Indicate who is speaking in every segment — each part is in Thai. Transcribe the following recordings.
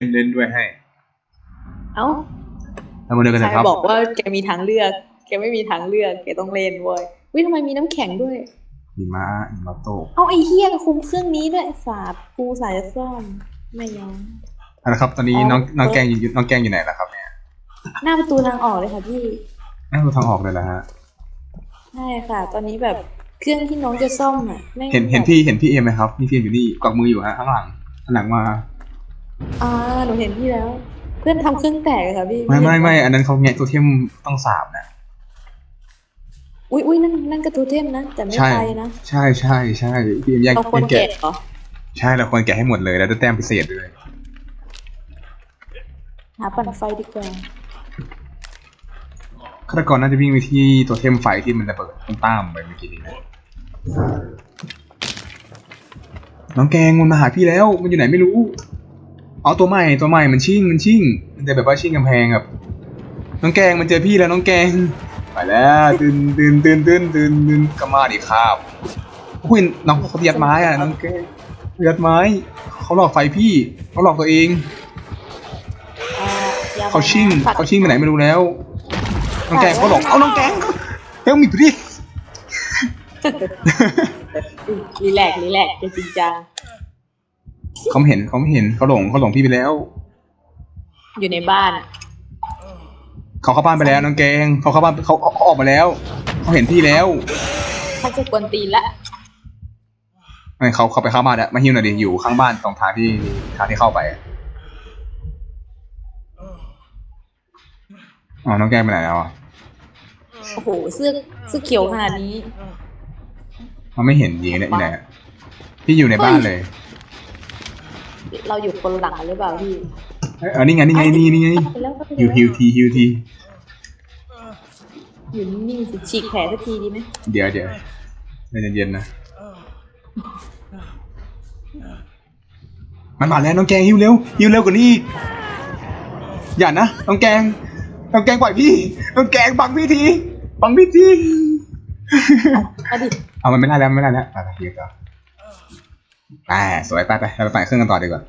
Speaker 1: เล่นด้วยให้
Speaker 2: เอ้า
Speaker 1: เรามาเดินกัน
Speaker 2: ใค
Speaker 1: นะ
Speaker 2: ร
Speaker 1: ครับ
Speaker 2: บอกว่าแกมีทางเลือก แกไม่มีทางเลือกแกต้องเล่นเว้ยวิทำไมมีน้ำแข็งด้วย
Speaker 1: หิมะหิมะโตก
Speaker 2: เอาไอ้เฮียคุมเครื่องนี้ด้วยไอ้ศาสตร์กูสายจะซ่อมไม่ยอม
Speaker 1: เอาละครับ ตอนนี้
Speaker 2: อ๋อ
Speaker 1: น้องน้อง
Speaker 2: เออ
Speaker 1: แกงอยู่น้องแกงอยู่ไหนล่ะครับเนี่ย
Speaker 2: หน้าประตูทางออกเลยค่ะพี่
Speaker 1: น่าดูทางออกเลยละฮะ
Speaker 2: ใช่ค่ะ ตอนนี้แบบเครื่องที่น้องจะซ่อมอะแม่ง
Speaker 1: เห็นเห็น
Speaker 2: แบบ
Speaker 1: พี่เห็นพี่เอมไหมครับพี่เอมอยู่นี่กวักมืออยู่ฮะข้างหลังข้างหลังมา
Speaker 2: อ่าหนูเห็นพี่แล้ว เพื่อนทำเครื่องแตกอะค่ะพี่
Speaker 1: ไม่ไม่
Speaker 2: เห็น
Speaker 1: ไม่
Speaker 2: ปะ
Speaker 1: อันนั้นเขาแงะตัวเทียมต้องสาบนะ
Speaker 2: อุ้ยอุ้ยนั่นนั่นกระทูเทมนะแต่ไม่
Speaker 1: ใช่
Speaker 2: ไฟนะ
Speaker 1: ใช่ใช่ใช่พี่เอมแยก
Speaker 2: เราควร
Speaker 1: แยก
Speaker 2: เก็
Speaker 1: แกะ
Speaker 2: บเหรอ
Speaker 1: ใช่เราควรแกะให้หมดเลยแล้วได้แต้มพิเศษด้วย
Speaker 2: หาปั่นไฟดีกว่า
Speaker 1: ฆาตกรน่าจะวิ่งไปที่ตัวเทมไฟที่มันระเบิดต้นตามไปเมื่อกี้นี้นะน้องแกงมันมาหาพี่แล้ว มันอยู่ไหนไม่รู้ เอาตัวใหม่ตัวใหม่มันชิ่งมันชิ่ง มันจะแบบว่าชิ่งกำแพงแบบน้องแกงมันเจอพี่แล้วน้องแกงไปแล้วตื่นตื่นตื่นตื่นตื่นตื่นกมาดิครับอุ้ยน้องเขายัดไม้อะน้องแกงยัดไม้เขาหลอกไฟพี่เขาหลอกตัวเองเขาชิ่งเขาชิ่งไปไหนไม่รู้แล้วน้องแกงเขาหลอกเอาน้องแกงเฮ้ยมีพี่
Speaker 2: อุ๊ยรีแลกรีแลกซ์อย่าจริงจัง
Speaker 1: เขาไม่เห็นเขาไม่เห็นเขาหลงเขาหลงพี่ไปแล้ว
Speaker 2: อยู่ในบ้านอะ
Speaker 1: เขาเข้าบ้านไปแล้วน้องแกงเขาเข้าบ้านเขาเขาเขาออกมาแล้วเขาเห็นพี่แล้ว
Speaker 2: ถ้าจะกวนตีนละ
Speaker 1: ไม่เขาเขาไปเข้าบ้านแล้วมาฮิวหน่อยดิอยู่ข้างบ้านตรงทางที่ทางที่เข้าไปอะอ๋อน้องแกงไปไหนแล้วอะ
Speaker 2: โอ้โหเสื้อเสื้อเขียวขนาดนี้
Speaker 1: เขาไม่เห็นยิงเนี่ยอยู่ไหนอะพี่อยู่ในบ้านเลย
Speaker 2: เราอยู่คนหลังหรือเปล่าพี่
Speaker 1: เอ้ยเออนี่ไงนี่ไงนี่นี่ไง
Speaker 2: ไปแล้วก็ไป
Speaker 1: ฮิว
Speaker 2: แล้ว
Speaker 1: ฮิวทีฮิวที
Speaker 2: อยู่นิ่งๆสิฉีกแผลสักทีดีไหม
Speaker 1: เดี๋ยวเดี๋ยวใจเย็นๆนะมันมาแล้วน้องแกงฮิวเร็วฮิวเร็วกว่านี้อีกอย่านะน้องแกงน้องแกงปล่อยพี่น้องแกงบังพี่ทีบังพี่ที
Speaker 2: มาดิ
Speaker 1: เอามันไม่ได้แล้วไม่ได้แล้วไปไปฮิวต่อ ไปสวยไปไปเราไปปั่นเครื่องกันต่อดีกว่า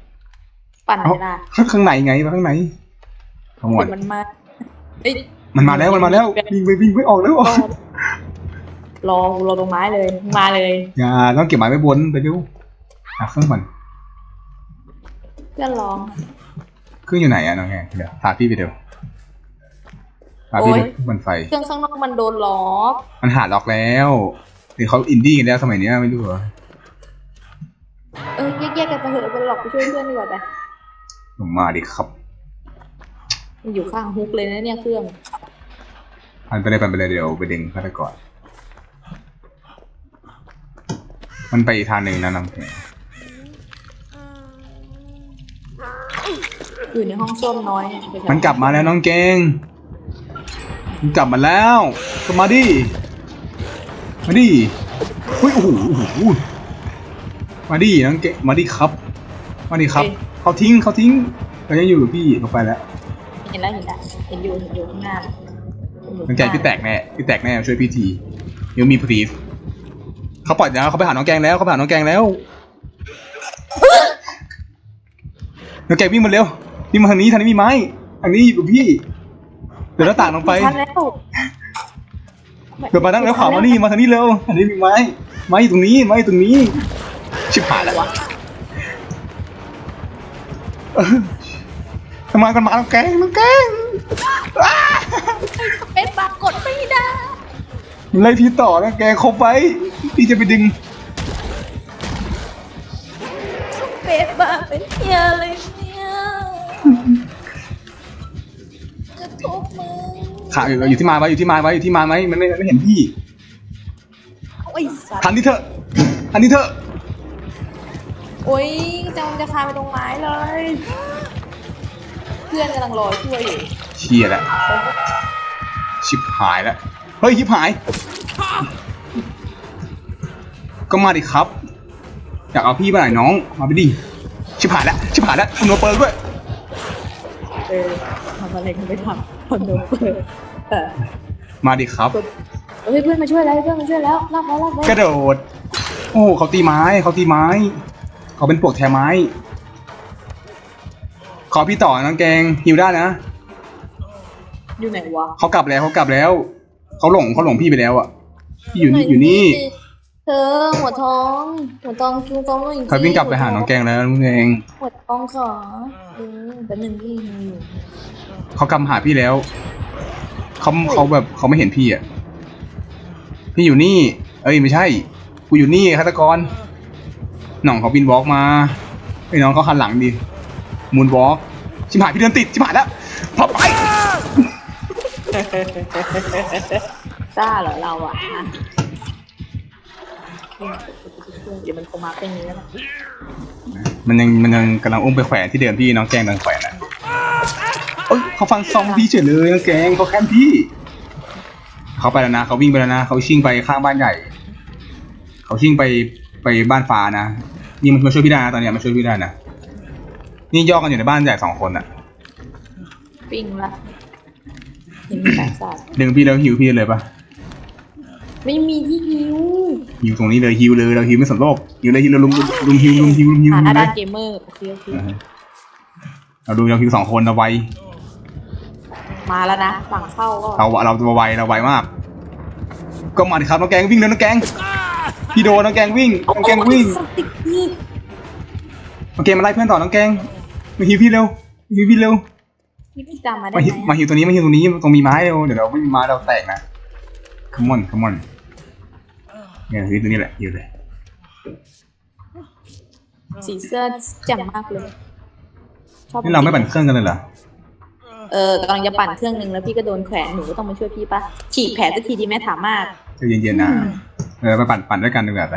Speaker 2: ปั่นไหน
Speaker 1: เอ้า
Speaker 2: ล่ะ
Speaker 1: ข้างในไงข้างในขโมย
Speaker 2: เดี๋ยวมันมาเอ้ย
Speaker 1: มันมาแล้วมันมาแล้ววิ่งไปวิ่งไปออกแล้ว
Speaker 2: รอรอรอตรงไม้เลยมาเลย
Speaker 1: อย่าต้องเก็บไม้ไว้บนไปดูหาเครื่องก่อน
Speaker 2: เพื่อนร้อง
Speaker 1: เครื่องอยู่ไหนอะน้องแกเดี๋ยวพาพี่ไปเดี๋ยวพาพี่
Speaker 2: โอ๊
Speaker 1: ไป
Speaker 2: ย
Speaker 1: บนไฟ
Speaker 2: เครื่องข้างนอกมันโดนล็อก
Speaker 1: มันหาล็อกแล้วหรือเขาอินดี้กันแล้วสมัยเนี้ยไม่รู้เหรอ
Speaker 2: เออแยกๆกัน ไปเถอะไปหลอกไปช่วยเพื่อนดีกว่าไป
Speaker 1: ผมมาดิครับ
Speaker 2: มันอยู่ข้างฮุกเลยนะเนี่ยเครื่อง
Speaker 1: พันไปเลยพันไปเลยเดี๋ยวไปดึงฆาตกรมันไปอีกทางหนึ่งนะน้ำแข็ง
Speaker 2: อยู่ในห้องส้วมน้อยไปเถอะ
Speaker 1: มันกลับมาแล้วน้องเกงมันกลับมาแล้วก็มาดิ มาดิเฮ้ยโอ้โหโอ้โห มาดิน้องเกงมาดิครับ มาดิครับ เขาทิ้งเขาทิ้งเขายังอยู่กับพี่เขาไปแล้ว
Speaker 2: เห็นแล้วเห็นแล้วเห็นอยู่เห็นอยู่ข้างหน้า
Speaker 1: น้องแกงพี่แตกแน่พี่แตกแน่ช่วยพี่ทียังมีพรีสเขาปล่อยแล้วเขาไปหาน้องแกงแล้วเขาไปหาน้องแกงแล้วน้องแกงวิ่งมาเร็ววิ่งมาทางนี้ทางนี้มีไม้ทางนี้อยู่กับพี่เดี๋ยวหน้าต่างลงไป
Speaker 2: ทันแล้ว
Speaker 1: เดี๋ยวมานั่งแล้วขวามานี่มาทางนี้เร็วทางนี้มีไม้ไม้อยู่ตรงนี้ไม้อยู่ตรงนี้ ชิบหายแล้วเออทำไมกันมาน้องแกงน้องแกงอ้า
Speaker 2: เป็นปรากฏไม่ได้
Speaker 1: ไล่พี่ต่อนะแกงคบไว้พี่จะไปดึง
Speaker 2: เป็นบ้าเป็นเฮียเลยเนี่ยจะทุบมึง
Speaker 1: ขาอยู่อยู่ที่ไมาไว้อยู่ที่ไมาไว้อยู่ที่ไมาไว้มันไม่ไม่เห็นพี่
Speaker 2: โอ้ยสัต
Speaker 1: ทัน
Speaker 2: ว์
Speaker 1: ที่เถอะทันที่เถอะ
Speaker 2: โอ้ยจะมันจะคาไปตรงไม้เลย เพื่อนกำลังรอช่วยอยู่
Speaker 1: เชียแหละชิบหายแล้วเฮ้ยชิบหาย ก็มาดิครับ อยากเอาพี่มาหน่อยน้อง มาไปดิชิบหายแล้วชิบหายแล้วคุณโนเปิร์ด้วย
Speaker 2: เออทำอะไรกันไม่ทำคนโดนเปิดเออ
Speaker 1: มาดิครับ
Speaker 2: เฮ้ยเพื่อนมาช่วยแล้วเพื่อนมาช่วยแล้วลากไว้ลากไว้
Speaker 1: กระโดด โอ้เขาตีไม้เขาตีไม้ เขาเป็นปลวกแทไม้ ขอพี่ต่อน้องแกงฮิวได้นะ
Speaker 2: อยู่ไหนวะ
Speaker 1: เขากลับแล้วเขากลับแล้ว เขาหลงเขาหลงพี่ไปแล้วอะพี่อยู่นี่อยู่นี่
Speaker 2: เธอหัวทองหัวทองจูทองจริงๆ
Speaker 1: เขาวิ่งกลับไปหาน้องแกงแล้วน้องแกง
Speaker 2: หัวทองขอเออแป๊บนึงพี่ยังอยู่
Speaker 1: เขากลับมาหาพี่แล้วเขาเขาแบบเขาไม่เห็นพี่อะพี่อยู่นี่ เอ้ยไม่ใช่กูอยู่นี่ฆาตกร หน่องเขาบินวอล์กมาไอ้น้องเขาหันหลังดิมูนวอล์กชิมหายพี่เดินติดชิมหายแล้วพอไป
Speaker 2: ซ่าเหรอเราอะฮะเดี๋ยวมันคงมาเป็นอย่างนี้แล้วล่ะ
Speaker 1: มันยังมันยังกำลังอุ้มไปแขวนที่เดิมพี่น้องแกงกำลังแขวนอะเอ้ยเขาฟังซองพี่เฉยเลยน้องแกงเขาแค้นพี่เขาไปแล้วนะเขาวิ่งไปแล้วนะเขาชิ่งไปข้างบ้านใหญ่เขาชิ่งไป ไปบ้านฟ้านะนี่มันมาช่วยพี่ได้นะตอนเนี้ยมาช่วยพี่ได้นะนี่ย่อกันอยู่ในบ้านใหญ่สองคนอะ
Speaker 2: ปิ้งละเห็นมีแปดศาสตร์
Speaker 1: ดึงพี่แล้วฮิวพี่เลยปะ
Speaker 2: ไม่มีที่หิว
Speaker 1: ฮิวตรงนี้เลยฮิวเลยเราฮิวไม่สนโลกฮิวเลยฮิวเลยลุมลุมฮิวลุมฮิวลุมฮิว
Speaker 2: หา
Speaker 1: ลุม
Speaker 2: อา
Speaker 1: เล
Speaker 2: ดายเกมเมอร์โอเคโอเค
Speaker 1: อ่าฮะเราดูเราฮิวสองคนเราไว
Speaker 2: มาแล้วนะฝั่งเข้าก็
Speaker 1: เราเราตัวไวเราไวมาก ก็มาดิครับน้องแกงวิ่งเลยน้องแกง พี่โดนน้องแกงวิ่งน้องแกงวิ่ง
Speaker 2: สติกนี่
Speaker 1: น้องแกงมาไล่เพื่อนต่อน้องแกงมาฮิวพี่เร็วมาฮิวพี่เร็ว
Speaker 2: นี่พี่จำมาได้
Speaker 1: มา
Speaker 2: ไห
Speaker 1: ฮิวมาฮิวตัวนี้มาฮิวตัวนี้ตรงมีไม้เร็วเดี๋ยวเราไม่มีไม้เราแตกนะขมอนขมอนเนี่ยฮิวตัวนี้แหละฮิวเลย
Speaker 2: สีเสื้อแจ่มมากเลยชอบ
Speaker 1: นี่เราไม่ปั่นเครื่องกันเลยเหรอ
Speaker 2: เออกำลังจะปั่นเครื่องนึงแล้วพี่ก็โดนแขวนหนูก็ต้องมาช่วยพี่ปะฉีกแผลสักทีดีไหมถามมาก
Speaker 1: ใจเย็นๆนะ เออไปปั่นปั่นด้วยกันดีกว่าไป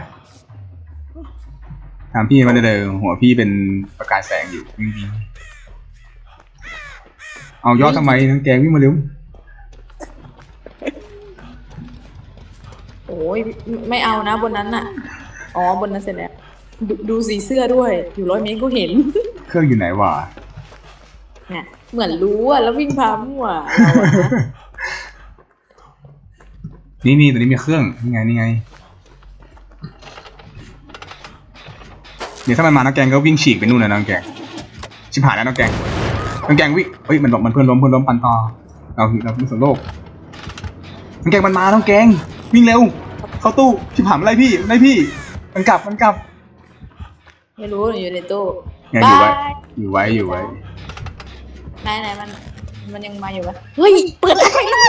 Speaker 1: ถามพี่มาได้เลยหัวพี่เป็นประกายแสงอยู่จริงๆเอายอดทำไมน้องแกงวิ่งมาเร็ว
Speaker 2: โอ้ยไม่เอานะบนนั้นน่ะ อ๋อบนนั้นเสร็จแล้วดดูสีเสื้อด้วย อยู่ร้อยเมตรก็เห็น
Speaker 1: เครื่องอยู่ไหนวะ
Speaker 2: เนี่ยเหมือนรู้อะแล้ววิ่งพามั่วเราอะนะ
Speaker 1: นี่นี่ตัวนี้มีเครื่องนี่ไงนี่ไงเดี๋ยวถ้ามันมาน้องแกงก็วิ่งฉีกไปนู่นเลยน้องแกงชิบหายแล้วน้องแกงน้องแกงวิ่งเฮ้ยมันบอกมันเพื่อนล้มเพื่อนล้มปันต่อเราเราไม่สนโลกน้องแกงมันมาน้องแกงวิ่งเร็ว เข้าตู้ชิบหายมันไล่พี่มันไล่พี่ มันกลับมันกลับ
Speaker 2: ไม่รู้อยู่ในตู้
Speaker 1: ไงอยู่ไว้อยู่ไว้อยู่ไว้
Speaker 2: ไหนไหนมันมันยังมาอยู่ปะเฮ้ยเปิดทำไมล่ะ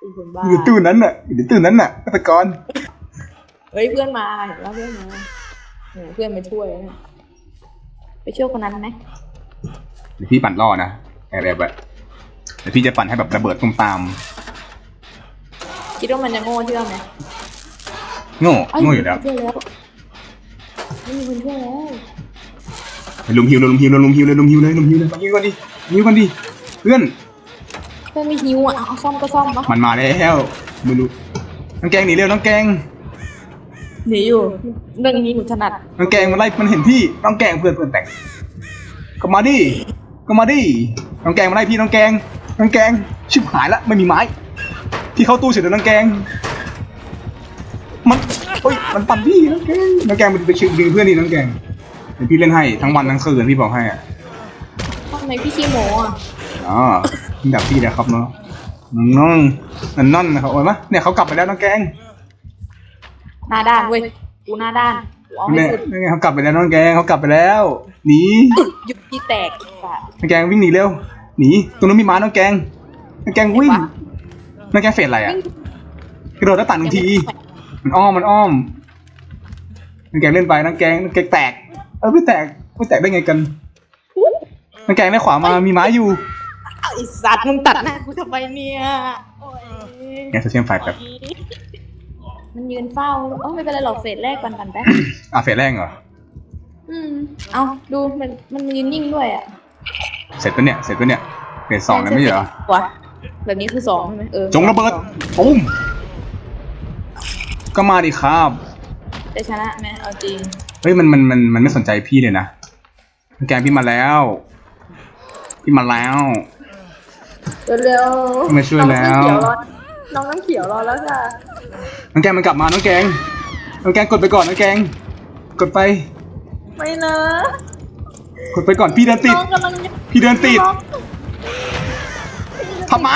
Speaker 2: อีกคน บ้า
Speaker 1: อยู่ในตู้นั้นน่ะอยู่ในตู้นั้นน่ะฆาตกร
Speaker 2: เฮ้ยเพื่อนมาเห็นว่าเพื่อนมาเนี่ยเพื่อนไปช่วยนะไปช่วยคนนั้นไหม
Speaker 1: เดี๋ยวพี่ปั่นล่อนะแอบแอบแบบเดี๋ยวพี่จะปั่นให้แบบระเบิดตุ้มตาม
Speaker 2: คิดว่ามันจะโง่เชื่อไหม
Speaker 1: โง่
Speaker 2: เอ้ย
Speaker 1: โง่อยู่แล้ว
Speaker 2: มีคนช่วยแล้วไม่มีคนช่วยแล้ว
Speaker 1: ลุมฮิวเลยลุมฮิวเลยลุมฮิวเลยลุมฮิวเลยลุมฮิวเลยลุมฮิวกันดิลุมฮิวกันดิเพื่อน
Speaker 2: เพื่อนไม่หิวอะเอาซ่อมก็ซ่อมปะ
Speaker 1: มันมาแล้วไม่รู้น้องแกงหนีเร็วน้องแกง
Speaker 2: หนีอยู่เรื่องนี้หนูถนัด
Speaker 1: น้องแกงมันไล่มันเห็นพี่น้องแกงเพื่อนเพื่อนแต่งก็มาดิก็มาดิน้องแกงมาไล่พี่น้องแกงน้องแกงชิบหายละไม่มีไม้พี่เข้าตู้เสร็จแล้วน้องแกง มันเฮ้ยมันปั่นพี่น้องแกงน้องแกงมันไปชิงดึงเพื่อนดิน้องแกงเดี๋ยวพี่เล่นให้ทั้งวันทั้งคืนพี่บอกให้อะ
Speaker 2: ทำไมพี่ขี้โมอะ
Speaker 1: อ๋อ ดับพี่แล้วครับเนาะน้องนั่นนั่นนะครับโอ้ยมะเนี่ยเขากลับไปแล้วน้องแกง
Speaker 2: หน้าด้านเว้ยกูหน้าด้านกูเอาให้
Speaker 1: เนี่ย
Speaker 2: สุด
Speaker 1: เนี่ยเขากลับไปแล้วน้องแกงเขากลับไปแล้วหนี
Speaker 2: ยุบที่แตกอีกสัตว์
Speaker 1: น้องแกงวิ่งหนีเร็วหนีตรงนู้นมีม้าน้องแกงน้องแกงวิ่งน้องแกงเฟดอะไรอะกระโดดหน้าต่างหนึ่งที มันอ้อมมันอ้อมน้องแกงเล่นไปน้องแกงน้องแกงแตก เออไม่แตกไม่แตกได้ไงกันน้องแกงได้ขวามามีไม้อยู่
Speaker 2: เอา ไอสัตว์มึงตัดหน้ากูทำไมเนี่ยโอ้ย
Speaker 1: แกงโซเชียลไฟแบบ
Speaker 2: มันยืนเฝ้าเออไม่เป็นไรหรอกเฟสแรกกันกันแป๊บ
Speaker 1: อะเฟดแรกเหรอ
Speaker 2: อืม เอาดูมันมันยืนนิ่งด้วยอะ
Speaker 1: เสร็จปะเนี่ย เสร็จปะเนี่ยเฟดสองแล้วไม่ใช่เหรอ
Speaker 2: วะแบบนี้คือสองใช่ไหมเออ
Speaker 1: จงระเบิดปุ้มก็มาดิครับ
Speaker 2: จะชนะไหมเอาจริง
Speaker 1: เฮ้ยมันมันมันมันไม่สนใจพี่เลยนะแกงพี่มาแล้ว พี่มาแล้ว
Speaker 2: เร็วๆ
Speaker 1: มาช่วยแล้ว
Speaker 2: น้องน้ำเขียวรอน้องน้ำเขียวรอแล้วค่ะ
Speaker 1: น้องแกงมันกลับมาน้องแกงน้องแกงกดไปก่อนน้องแกง กดไป
Speaker 2: ไม่นะ
Speaker 1: กดไปก่อนพี่เดินติด
Speaker 2: น้องกำลัง
Speaker 1: พี่เดินติดทำไม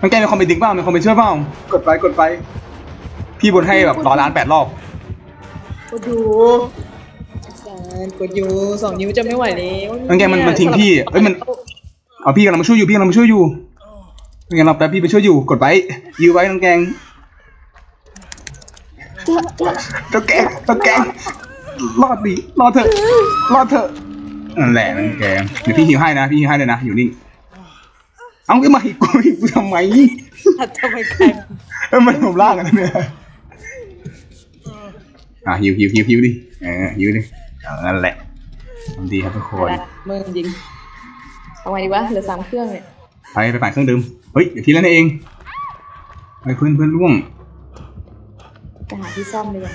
Speaker 1: น้องแกมีคอมเมนต์ติ๊กเปล่ามีคอมเมนต์ช่วยเปล่ากดไปกดไป พี่บนให้แบบร้อยล้านแปดรอบ
Speaker 2: กดอยู่กดอยู่สองนิ้วจะไม่ไหวแล้ว
Speaker 1: น้องแกมันมันทิ้งพี่เอ้ยมัน เอาพี่กำลังมาช่วยอยู่พี่กำลังมาช่วยอยู่งั้นเราแป๊บพี่ไปช่วยอยู่กดไว้ยื้อไว้น้องแกงน้องแกงน้องแกงรอดดิรอดเถอะรอดเถอะนั่นแหละน้องแกงเดี๋ยวพี่หิวให้นะพี่หิวให้เลยนะอยู่นิ่งเอาขึ้นมาอีกกูอีกกูทำไม
Speaker 2: ทำไมใคร
Speaker 1: เอ้ยมันผมล่างกันนะเนี่ยอะหิวหิวหิวหิวดิเออหิวดิเออนั่นแหละทำดีครับทุกคน
Speaker 2: มึงจริง เอาไงดีวะเหลือสามเครื่องเนี่ย
Speaker 1: ไปไปปั่นเครื่องดื่มเฮ้ยเดี๋ยวทีแล้วนะเองไปเพื่อนเพื่อนร่วง
Speaker 2: ไปหาที่ซ่อมเลยอะ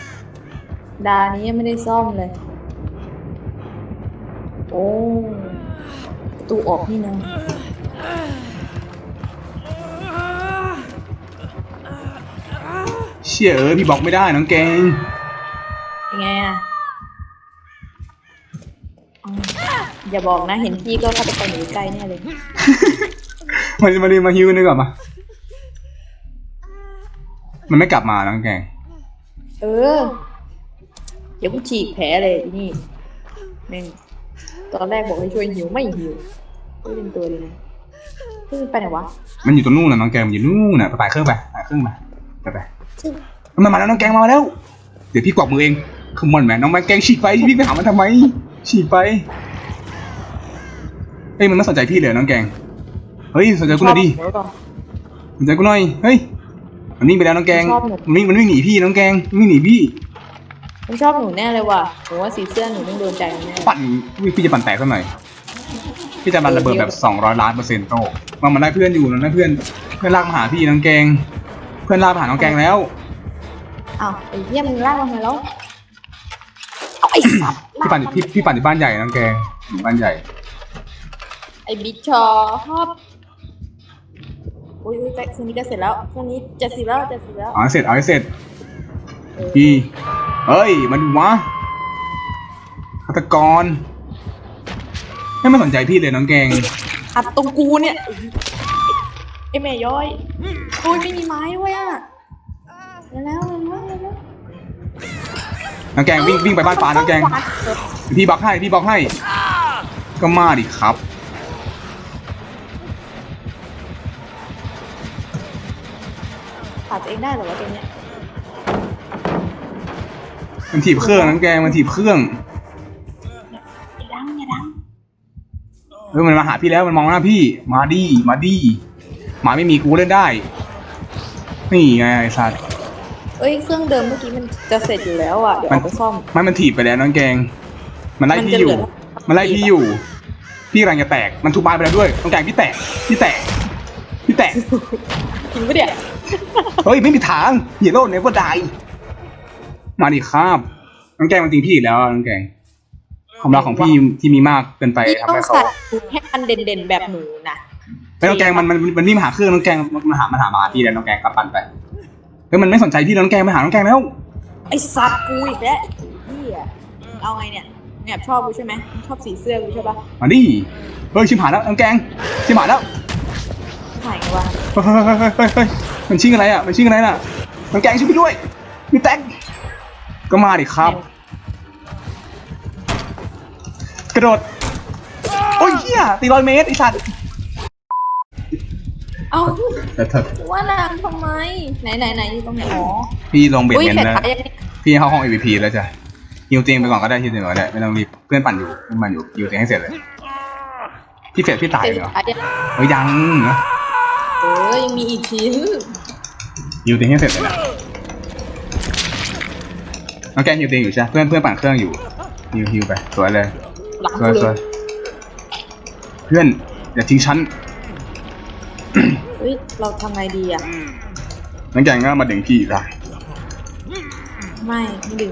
Speaker 2: ดานี้ยังไม่ได้ซ่อมเลย โอ้ประตูออกนี่นะ
Speaker 1: เชี่ยเอ้ยพี่บอกไม่ได้น้องแกง
Speaker 2: ยังไงอะ อย่าบอกนะ เห็นพี่ก็เข้าไปไปหนีไกลแน่เลย
Speaker 1: มันมาเรียนมาฮิวกันดีกว่ามา มันไม่กลับมาน้องแกง
Speaker 2: เออ เดี๋ยวกูฉีกแผลเลยอีนี่แม่งตอนแรกบอกให้ช่วยหิวไม่หิวไม่เป็นตัวเลยนะเฮ้ยไปไหนวะ
Speaker 1: มันอยู่ตรงนู่นนะน้องแกงมันอยู่นู่นน่ะไปปั่นเครื่องไปปั่นเครื่องไปไปไปมันมาแล้วน้องแกงมาแล้ว เดี๋ยวพี่กวักมือเองคือมันแหมน้องแกงฉีกไปพี่ไปหามันทำไมฉีกไป เฮ้ยมันไม่สนใจพี่เลยน้องแกง เฮ้ยสนใจกูหน่อยดิ
Speaker 2: ชบหนูหรือเปล่า
Speaker 1: สนใจกูหน่อย เฮ้ย มันวิ่งไปแล้วน้องแกง
Speaker 2: ชอบหนู
Speaker 1: มันวิ่งมันวิ่งหนีพี่น้องแกงมันวิ่งหนีพี่
Speaker 2: มันชอบหนูแน่เลยว่ะหนูว่าสีเสื้อหนูต้องโดนใจมันแน่
Speaker 1: ปั่นพี่จะปั่นแตกสักหน่อย พี่จะมันระเบิดแบบสองร้อยล้านเปอร์เซ็นต์โตมันมันได้เพื่อนอยู่นะเพื่อน เพื่อนลากมาหาพี่น้องแกง เพื่อนลากมาหาน้องแกงแล้ว
Speaker 2: อ้าวไอ้เหี้ยมึงลากมาไงแล้วเอาไอ้สัตว์
Speaker 1: พี่ปั่นพี่พี่ปั่นที่บ้านใหญ่น้องแกงอยู่บ้านใหญ่
Speaker 2: ไอ้บิ๊กชอชอบอุ้ยอุ้ยแต่คืนนี้ก็เสร็จแล้วคืนนี้จะสิบแล้วจะสิบแล้ว
Speaker 1: เอาให้เสร็จเอาให้เสร็จ
Speaker 2: เออ
Speaker 1: พี่เฮ้ย มันวะฆาตกรไม่มาสนใจพี่เลยน้องแกง
Speaker 2: อัดตรงกูเนี่ยไอ้แม่ย้อยอุ้ยไม่มีไม้ด้วยอะแล้วแล้วแล้วแล้ว
Speaker 1: น้องแกงวิ่งวิ่งไปบ้านฟ้าน้องแกง พี่บล็อกให้พี่บล็อกให้ ก็มาดิครับ
Speaker 2: ผ่าตัวเองได้เหรอวะเกมเนี้ย
Speaker 1: มันถีบเครื่องน้องแกงมันถีบเครื่อง
Speaker 2: อย่าดังอย่าดัง
Speaker 1: เฮ้ยมันมาหาพี่แล้วมันมองหน้าพี่ มาดีมาดีหมาไม่มีกูเล่นได้ นี่ไงไอ้สัตว์
Speaker 2: เอ้ยเครื่องเดิมเมื่อกี้มันจะเสร็จอยู่แล้วอะเดี๋ยวเอาไปซ่อม
Speaker 1: ไม่มันถีบไปแล้วน้องแกง มันไล่
Speaker 2: มัน
Speaker 1: พี่
Speaker 2: จะ
Speaker 1: อยู่
Speaker 2: เหลือ
Speaker 1: มันไล่พี่อยู่ พี่กำลังจะแตกมันทุบไม้ไปแล้วด้วยน้องแกงพี่แตกพี่แตกพี่แตก
Speaker 2: จริงปะเนี่ย
Speaker 1: เฮ้ยไม่มีทางฮีโร่เนเวอร์ไดมาดิครับน้องแกงมันจริงพี่อีกแล้วน้องแกงความรักของพี่ที่มีมากเกินไป
Speaker 2: พี่
Speaker 1: ทำ
Speaker 2: ต้อง
Speaker 1: ให้เขา
Speaker 2: ใส่ชุดให้มันเด่นๆแบบหนูนะ
Speaker 1: ไม่น้องแกงมันมันมันวิ่งมาหาเครื่องน้องแกงมันหามันหามาหาพี่แล้วน้องแกงกลับปันไปเฮ้ยมันไม่สนใจพี่แล้วน้องแกงไปหาน้องแกงแล้ว
Speaker 2: ไอ้สัตว์กูอีกแล้วพี่อะเอาไงเนี่ยแอบชอบกูใช่ไหมชอบสีเสื้อกูใช่ปะ
Speaker 1: มาดิเฮ้ยชิมหายแล้วน้องแกงชิมหายแล้ว
Speaker 2: หายไงวะ
Speaker 1: เฮ้ยเฮ้ยเฮ้ยมันชิงอะไรอะ มันชิงอะไรน่ะน้องแกงช่วยพี่ด้วยพี่แตงก็มาดิครับ กระโดด โอ้ยเฮียตีร้อยเมตรไอสัตว์
Speaker 2: เอ้า
Speaker 1: แต่เถอะ
Speaker 2: ว่านางทำไม ไหนไหนไหนอยู่ตรงไหนอ๋อ
Speaker 1: พี่ลงเบ็ด
Speaker 2: อุ้ย
Speaker 1: เมน
Speaker 2: แขน
Speaker 1: แล้ว
Speaker 2: ขายังนี่
Speaker 1: พี่เข้าห้อง MVP แล้วจ้ะฮิวเตียงไปก่อนก็ได้ฮิวเตียงก่อนก็ได้ไม่ต้องรีบเพื่อนปั่นอยู่เพื่อนปั่นอยู่ฮิวเตียงให้เสร็จเลยพี่เสร็จพี่ตาย
Speaker 2: เสร็จ
Speaker 1: เลยเหรอ
Speaker 2: ขายัง
Speaker 1: เฮ้ยยังนะ
Speaker 2: เออยังมีอีกชิ้น
Speaker 1: ฮิวเตียงให้เสร็จเลยนะน้องแกฮิวเตียงอยู่ใช่ไหมเพื่อนเพื่อนปั่นเครื่องอยู่ฮิวฮิวไปสวยเลย
Speaker 2: หลัง
Speaker 1: สวย
Speaker 2: กู
Speaker 1: ส
Speaker 2: เล
Speaker 1: วย
Speaker 2: ย
Speaker 1: เพื่อนอย่าทิ้งฉัน
Speaker 2: เฮ้ยเราทำไงดีอะ
Speaker 1: น้องแกงก็มาดึงพี่ได้
Speaker 2: ไม่ไม่ดึง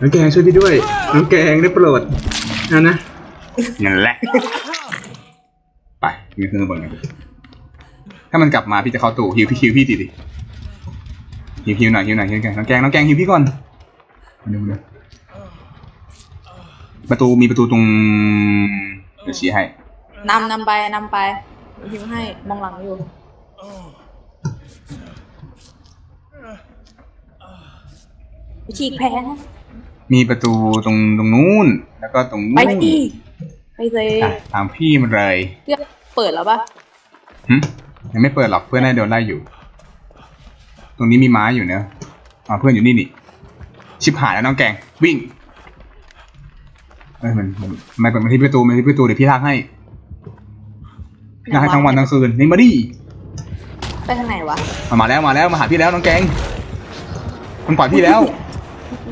Speaker 1: น้องแกงช่วยพี่ด้วย น้องแกงได้โปรดนะนะนั่นแหละไป มีเครื่องบนกันถ้ามันกลับมาพี่จะเข้าตู้ฮิวพี่ฮิวพี่ดีดิฮิวฮิวหน่อยฮิวหน่อยฮิวหน่อยน้องแกงน้องแกงฮิวพี่ก่อนมาดูเลยประตูมีประตูตรงเดี๋ยวชี้ให้
Speaker 2: นำนำไปนำไปหิวให้มองหลังอยู่ฉีกแผลนะ
Speaker 1: มีประตูตรงตรงนู้น แล้วก็ตรง
Speaker 2: ไป
Speaker 1: นู้น
Speaker 2: ดิไปเลย
Speaker 1: อะตามพี่มันเลย
Speaker 2: เพื่อน เปิดแล้วปะ
Speaker 1: หึยังไม่เปิดหรอกเพื่อนได้โดนไล่อยู่ ตรงนี้มีม้าอยู่เนอะอ่าเพื่อนอยู่นี่นี่ ชิบหายแล้วน้องแกง วิ่งเอ้ยมันมันมันเปิดมาที่ประตูมาที่ประตูเดี๋ยวพี่ลากให้พี่ลากให้ทั้งวันทั้งคืนนี่มาดิ
Speaker 2: ไปทางไหนวะ
Speaker 1: มามาแล้วมาแล้วมาหาพี่แล้วน้องแกง มันปล่อยพี่แล้ว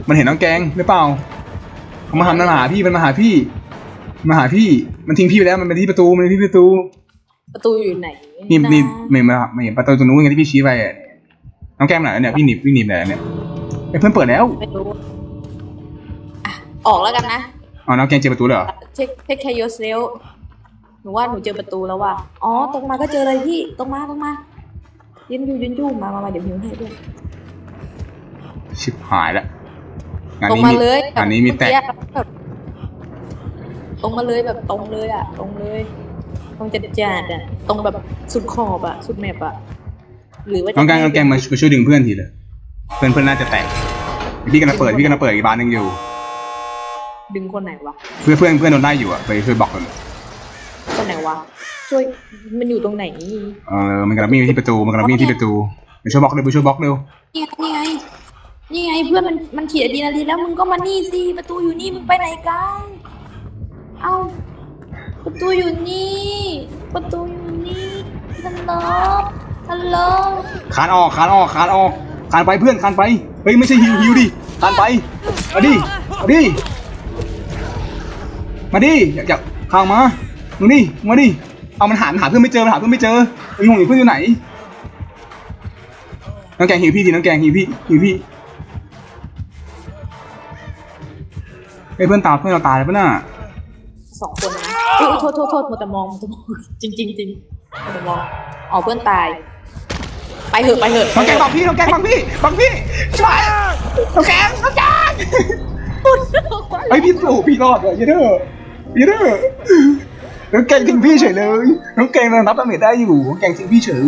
Speaker 1: มันเห็นน้องแกงหรือเปล่ามันมาหามันมาหาพี่มันมาหาพี่ มาหาพี่มันทิ้งพี่ไปแล้วมันไปที่ประตูมันไปที่ประตู
Speaker 2: ประตูอยู่ไหน
Speaker 1: นี่นี่ะไม่มาไม่เห็นประตูตรงนู้นไงที่พี่ชี้ไปอะน้องแก้มไหนเนี่ยพี่หนีบพี่หนีบไหนเนี่ยเอ้ยเพื่อนเปิดแล้ว
Speaker 2: ไม่รู้อะออกแล้วกันนะ
Speaker 1: อ๋อน้องแกงเจอประตูเลยเหรอ
Speaker 2: เช็คเช็คแค yourself หนูว่าหนูเจอประตูแล้วว่ะอ๋อตรงมาก็เจอเลยพี่ตรงมาตรงมายืนอยู่ยืนอยู่มามามาเดี๋ยวพิมพ์ให้ด้วย
Speaker 1: ชิบหายละงาน
Speaker 2: ตรง
Speaker 1: นี้
Speaker 2: มา
Speaker 1: มี
Speaker 2: เลย
Speaker 1: งานนี้มีแตก
Speaker 2: เอแบบ ตรงมาเลยแบบตรงเลยอะ ตรงเลยตรงจัดจัดอะ ตรงแบบสุดขอบอะ สุดแมปอะ หรือว่าจะ
Speaker 1: น้องแกงน้องแกงมามาช่วยดึงเพื่อนทีเลยเพื่อนเพื่อนน่าจะแตกพี่กำลังเปิดพี่กำลังเปิดอีกบานหนึ่งอยู่
Speaker 2: ดึงคนไหนวะ
Speaker 1: เพื่อนเพื่อนเพื่อนโดนไล่อยู่อะไปช่วยบล็อกกัน
Speaker 2: คนไหนวะช่วยมันอยู่ตรงไหน
Speaker 1: เออมันกำลังวิ่งไปที่ประตูมันกำลังวิ่งที่ประตูไปช่วยบล็อกเร็วไปช่วยบล็อกเร็ว
Speaker 2: นี่ไงนี่ไงนี่ไงเพื่อนมันมันฉีดอะดรีนาลีนแล้วมึงก็มานี่สิประตูอยู่นี่มึงไปไหนกัน เอาประตูอยู่นี่ ประตูอยู่นี่ฮัลโหลฮัลโหล
Speaker 1: คานออกคานออกคานออกคานไปเพื่อนคานไปเฮ้ยไม่ใช่ฮิวฮิวดิคานไปมาดิมาดิมาดิอยากอยากคางมามึงดิมาดิเอามันหาหาเพื่อนไม่เจอมันหาเพื่อนไม่เจอไอ้งงอยู่เพื่อนอยู่ไหนน้องแกงฮิวพี่ดิน้องแกงฮิวพี่ฮิวพี่ไอ้เพื่อนตามเพื่อนเราตายแล้วปะน่ะ
Speaker 2: สองคนนะอุ้ยโทษโทษโทษมัวแต่มองมัวแต่มองจริงจริงจริงมัวแต่มองอ๋อเพื่อนตาย ไปเถอะไปเถอะ
Speaker 1: น้องแกงฟังพี่น้องแกงฟังพี่ฟังพี่ช่วยน้องแกงน้องแกงไอ้ยพี่สู่พี่รอดเลยเยเด้อเยเด้อน้องแกงทิ้งพี่เฉยเลยน้องแกงนับดาเมจได้อยู่น้องแกงทิ้งพี่เฉย